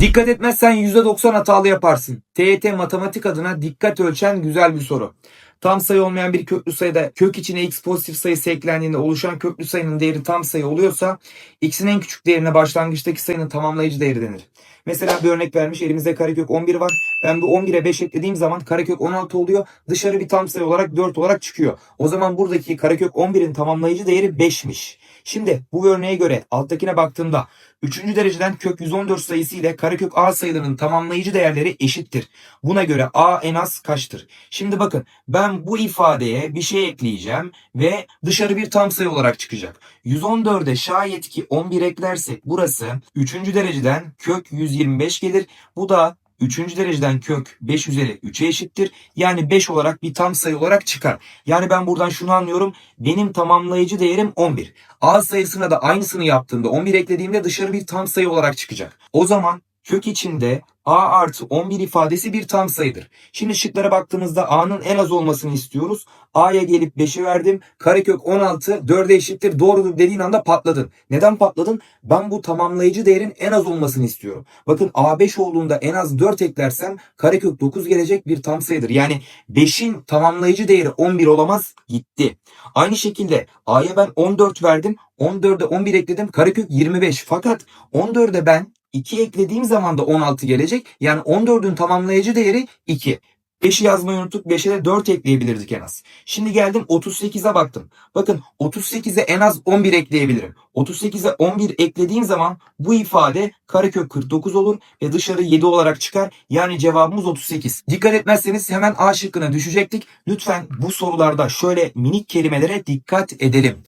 Dikkat etmezsen %90 hatalı yaparsın. TYT matematik adına dikkat ölçen güzel bir soru. Tam sayı olmayan bir köklü sayıda kök içine x pozitif sayısı eklendiğinde oluşan köklü sayının değeri tam sayı oluyorsa x'in en küçük değerine başlangıçtaki sayının tamamlayıcı değeri denir. Mesela bir örnek vermiş elimizde karekök 11 var. Ben bu 11'e 5 eklediğim zaman karekök 16 oluyor. Dışarı bir tam sayı olarak 4 olarak çıkıyor. O zaman buradaki karekök 11'in tamamlayıcı değeri 5'miş. Şimdi bu örneğe göre alttakine baktığımda 3. dereceden kök 114 sayısı ile karekök a sayılarının tamamlayıcı değerleri eşittir. Buna göre a en az kaçtır? Şimdi bakın ben bu ifadeye bir şey ekleyeceğim ve dışarı bir tam sayı olarak çıkacak. 114'e şayet ki 11 eklersek burası 3. dereceden kök 125 gelir. Bu da 3. dereceden kök 5 üzeri 3'e eşittir. Yani 5 olarak bir tam sayı olarak çıkar. Yani ben buradan şunu anlıyorum. Benim tamamlayıcı değerim 11. A sayısına da aynısını yaptığımda 11 eklediğimde dışarı bir tam sayı olarak çıkacak. O zaman kök içinde a artı 11 ifadesi bir tam sayıdır. Şimdi şıklara baktığımızda a'nın en az olmasını istiyoruz. a'ya gelip 5'i verdim. Karekök 16 4'e eşittir. Doğrudur dediğin anda patladın. Neden patladın? Ben bu tamamlayıcı değerin en az olmasını istiyorum. Bakın a 5 olduğunda en az 4 eklersem karekök 9 gelecek bir tam sayıdır. Yani 5'in tamamlayıcı değeri 11 olamaz gitti. Aynı şekilde a'ya ben 14 verdim. 14'e 11 ekledim. Karekök 25. Fakat 14'e ben 2 eklediğim zaman da 16 gelecek. Yani 14'ün tamamlayıcı değeri 2. 5'i yazmayı unuttuk. 5'e de 4 ekleyebilirdik en az. Şimdi geldim 38'e baktım. Bakın 38'e en az 11 ekleyebilirim. 38'e 11 eklediğim zaman bu ifade karekök 49 olur ve dışarı 7 olarak çıkar. Yani cevabımız 38. Dikkat etmezseniz hemen A şıkkına düşecektik. Lütfen bu sorularda şöyle minik kelimelere dikkat edelim.